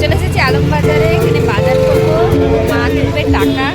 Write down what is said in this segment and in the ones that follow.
চলে এসেছি আলমবাজারে এখানে বাজার করব। মা তুলবে টাকা।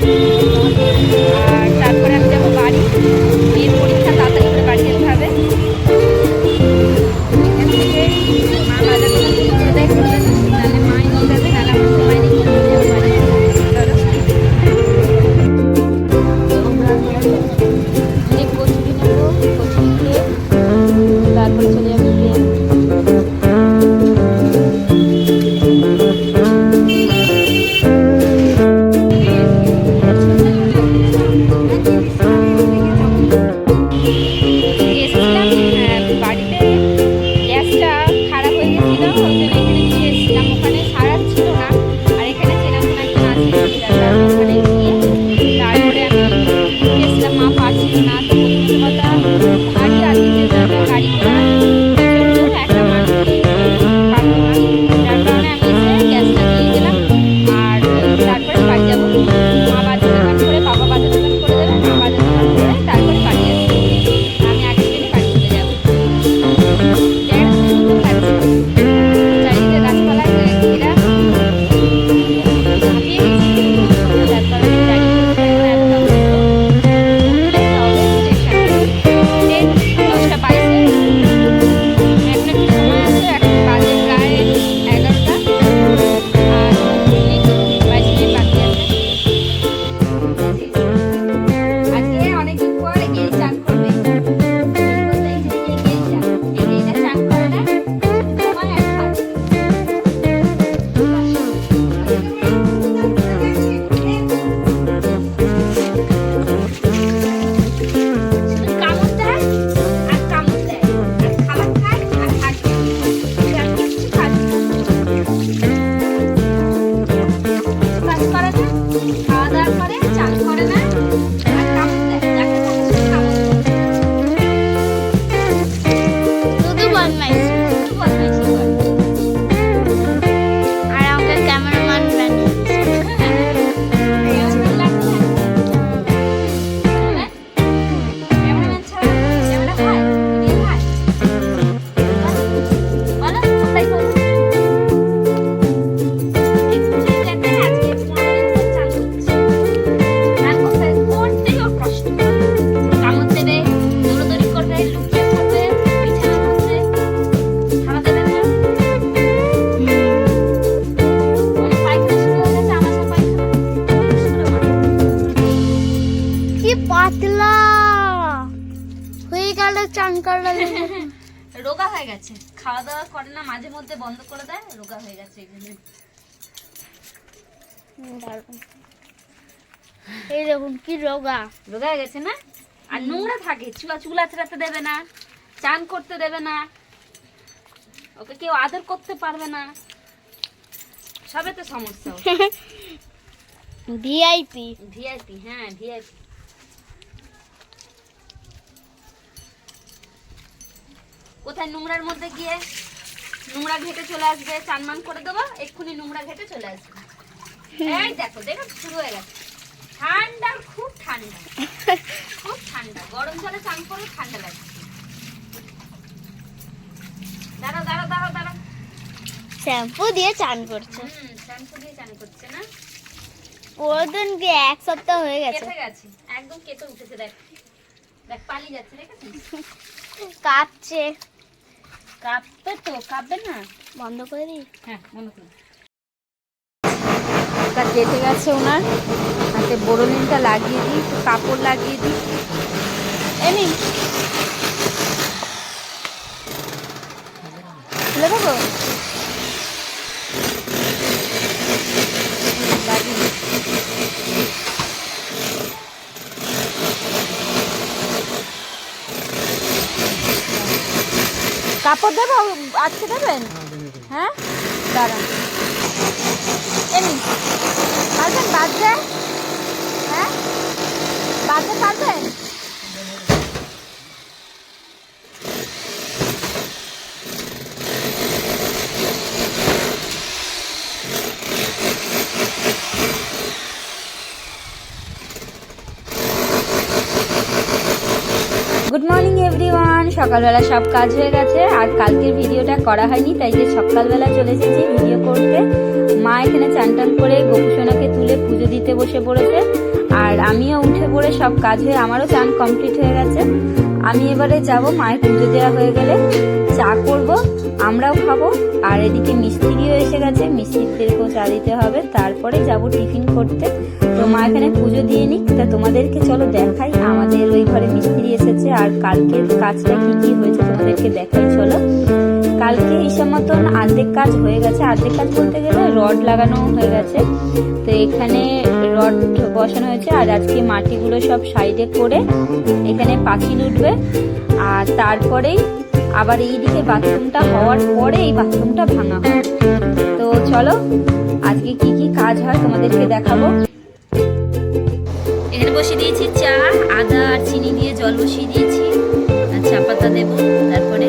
পাতলা। হয়ে গেল চান রোগা হয়ে গেছে। খাওয়া দাওয়া করে না মাঝে মধ্যে বন্ধ করে দেয় রোগা হয়ে গেছে এই দেখুন কি রোগা। রোগা হয়ে গেছে না? আর নোংরা থাকে চুলা চুলা ছাড়াতে দেবে না চান করতে দেবে না। ওকে কেউ আদর করতে পারবে না। সবে তো সমস্যা। ভিআইপি। ভিআইপি হ্যাঁ ভিআইপি। কোথায় নোংরার মধ্যে গিয়ে নোংরা ঘেটে চলে আসবে চান মান করে দেবো এক্ষুনি নোংরা ঘেটে চলে আসবে। এই দেখো দেখো শুরু হয়ে গেছে। ঠান্ডা খুব ঠান্ডা খুব ঠান্ডা গরম জলে চান করে ঠান্ডা লাগে দাঁড়াও দাঁড়াও দাঁড়াও দাঁড়াও। শ্যাম্পু দিয়ে চান করছে। হুম শ্যাম্পু দিয়ে চান করছে না? ওদিন কি এক সপ্তাহ হয়ে গেছে? কেটে গেছে একদম কেটে উঠেছে দেখ। দেখ পালিয়ে যাচ্ছে দেখেছিস? কাঁপছে। কাঁপবে তো কাঁপবে না? বন্ধ করে দিই। হ্যাঁ বন্ধ করে তা কেটে গেছে ওনার। হাতে বোরোলিনটা লাগিয়ে দিই একটু কাপড় লাগিয়ে দিই। এমনি খুলে দেবো লাগিয়ে দিই। কাপড় দেবো? আজকে দেবেন? হ্যাঁ? দাঁড়ান। এমনি। পারবেন? বাজে? হ্যাঁ? বাজে পারবেন? সকালবেলা সব কাজ হয়ে গেছে আর কালকের ভিডিওটা করা হয়নি, তাই যে সকালবেলা চলে এসেছি ভিডিও করতে। মা এখানে চান করে গোপুসোনাকে তুলে পুজো দিতে বসে পড়েছে। আর আমিও উঠে পড়ে সব কাজ হয়ে আমারও চান কমপ্লিট হয়ে গেছে। আমি এবারে যাব, মায়ের পুজো দেওয়া হয়ে গেলে। চা করব, আমরাও খাব। আর এদিকে মিস্ত্রিও এসে গেছে, মিস্ত্রিদেরকেও চা দিতে হবে। তারপরে যাব টিফিন করতে। তো মা এখানে পুজো দিয়ে নিক। তা তোমাদেরকে চলো দেখাই, আমাদের ওই ঘরে মিস্ত্রি এসেছে। আর কালকের কাজটা কি কি হয়েছে তোমাদেরকে দেখাই, চলো। কালকে হিসাব মতন অর্ধেক কাজ হয়ে গেছে। আর্ধেক কাজ বলতে গেলে রড লাগানো হয়ে গেছে। তো এখানে রড বসানো হয়েছে আর আজকে মাটিগুলো সব সাইডে করে এখানে পাঁচিল উঠবে আর তারপরেই আবার এই দিকে বাথরুমটা হওয়ার পরে এই বাথরুমটা ভাঙা হয়। তো চলো, আজকে কি কি কাজ হয় তোমাদেরকে দেখাবো। এখানে বসিয়ে দিয়েছি চা, আদা আর চিনি দিয়ে জল বসিয়ে দিয়েছি চা পাতা দেবো তারপরে।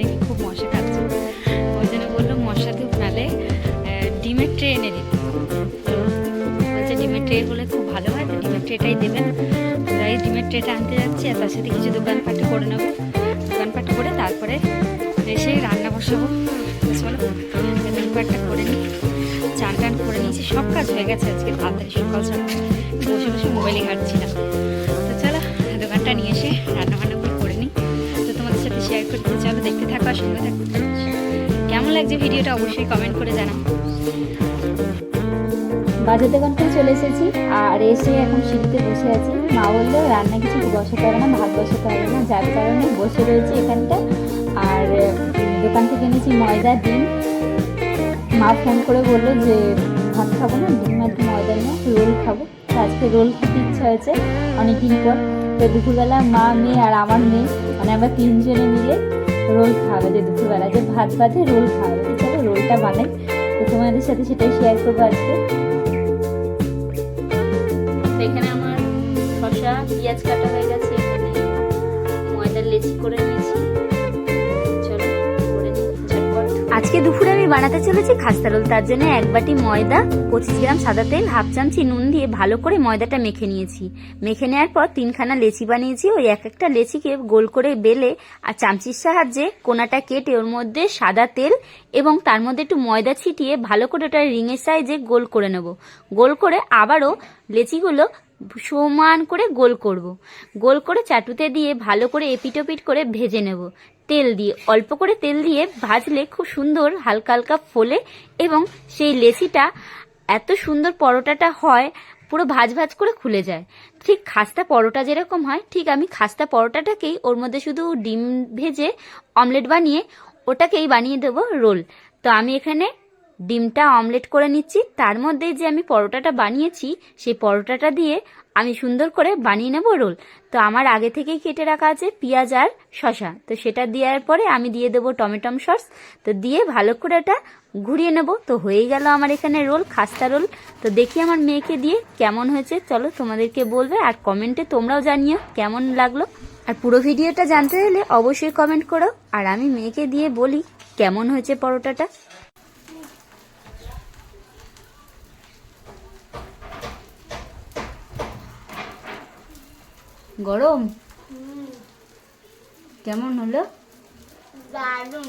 নাকি খুব মশা খাচ্ছে ওই জন্য বলল মশা ধূপ নালে ডিমের ট্রে এনে দিতে। বলছে ডিমের ট্রে হলে খুব ভালো হয় ডিমের ট্রেটাই দেবেন। তাই ডিমের ট্রেটা আনতে যাচ্ছি আর তার সাথে কিছু দোকানপাট করে নেব। দোকানপাট করে তারপরে এসে রান্না বসাবো। চলো দোকানপাটটা করে নিই। চান টান করে নিয়েছি, সব কাজ হয়ে গেছে আজকে। তাড়াতাড়ি সকাল সকাল। বসে বসে মোবাইলে ঘাটছিলাম দেখতে থাকো আর সঙ্গে থাকো। কেমন লাগছে ভিডিওটা অবশ্যই কমেন্ট করে জানাও। বাজার দোকান থেকে চলে এসেছি আর এসে এখন সিঁড়িতে বসে আছি। মা বলল, রান্না কিছু বসাতে হবে না, ভাত বসাতে হবে না। যার কারণে বসে রয়েছে এখানটা। আর দোকান থেকে এনেছি ময়দা, ডিম। মা ফোন করে বলল যে, ভাত খাব না, ডিম আর ময়দা নিয়ে রোল খাব। আজকে রোল খেতে ইচ্ছা হয়েছে অনেকদিন পর। তো দুপুরবেলা মা, মেয়ে আর আমার মেয়ে মানে আমরা তিনজনে মিলে রোল খাওয়াবে যে দুপুরবেলা, যে ভাত ভাতে রোল তো চলো রোলটা বানাই। তো তোমাদের সাথে সেটাই শেয়ার করব আজকে। এখানে আমার শসা, পেঁয়াজ কাটা হয়ে গেছে, এখানে ময়দার লেচি করে নিয়েছি। বানাতে চলেছি খাস্তা রোল তার জন্য এক বাটি ময়দা, পঁচিশ গ্রাম সাদা তেল, হাফ চামচি নুন দিয়ে ভালো করে ময়দাটা মেখে নিয়েছি। মেখে নেওয়ার পর তিনখানা লেচি বানিয়েছি। ওই এক একটা লেচিকে গোল করে বেলে আর চামচির সাহায্যে কোনাটা কেটে ওর মধ্যে সাদা তেল এবং তার মধ্যে একটু ময়দা ছিটিয়ে ভালো করে ওটা রিংয়ের সাইজে গোল করে নেব। গোল করে আবারও লেচিগুলো সমান করে গোল করব। গোল করে চাটুতে দিয়ে ভালো করে এপিটোপিট করে ভেজে নেব। তেল দিয়ে, অল্প করে তেল দিয়ে ভাজলে খুব সুন্দর হালকা হালকা ফোলে এবং সেই লেসিটা এত সুন্দর পরোটাটা হয়, পুরো ভাজ ভাজ করে খুলে যায়। ঠিক খাস্তা পরোটা যেরকম হয়, ঠিক আমি খাস্তা পরোটাটাকেই ওর মধ্যে শুধু ডিম ভেজে অমলেট বানিয়ে ওটাকেই বানিয়ে দেবো রোল। তো আমি এখানে ডিমটা অমলেট করে নিচ্ছি। তার মধ্যে যে আমি পরোটাটা বানিয়েছি, সেই পরোটাটা দিয়ে আমি সুন্দর করে বানিয়ে নেব রোল। তো আমার আগে থেকেই কেটে রাখা আছে পেঁয়াজ আর শশা তো সেটা দেওয়ার পরে আমি দিয়ে দেবো টমেটম সস। তো দিয়ে ভালো করে এটা ঘুরিয়ে নেব। তো হয়েই গেল আমার এখানে রোল, খাস্তা রোল। তো দেখি আমার মেয়েকে দিয়ে কেমন হয়েছে। চলো তোমাদেরকে বলবে আর কমেন্টে তোমরাও জানিও কেমন লাগল। আর পুরো ভিডিওটা জানতে হলে অবশ্যই কমেন্ট করো। আর আমি মেয়েকে দিয়ে বলি কেমন হয়েছে পরোটাটা। গরম? কেমন হলো? দারুণ।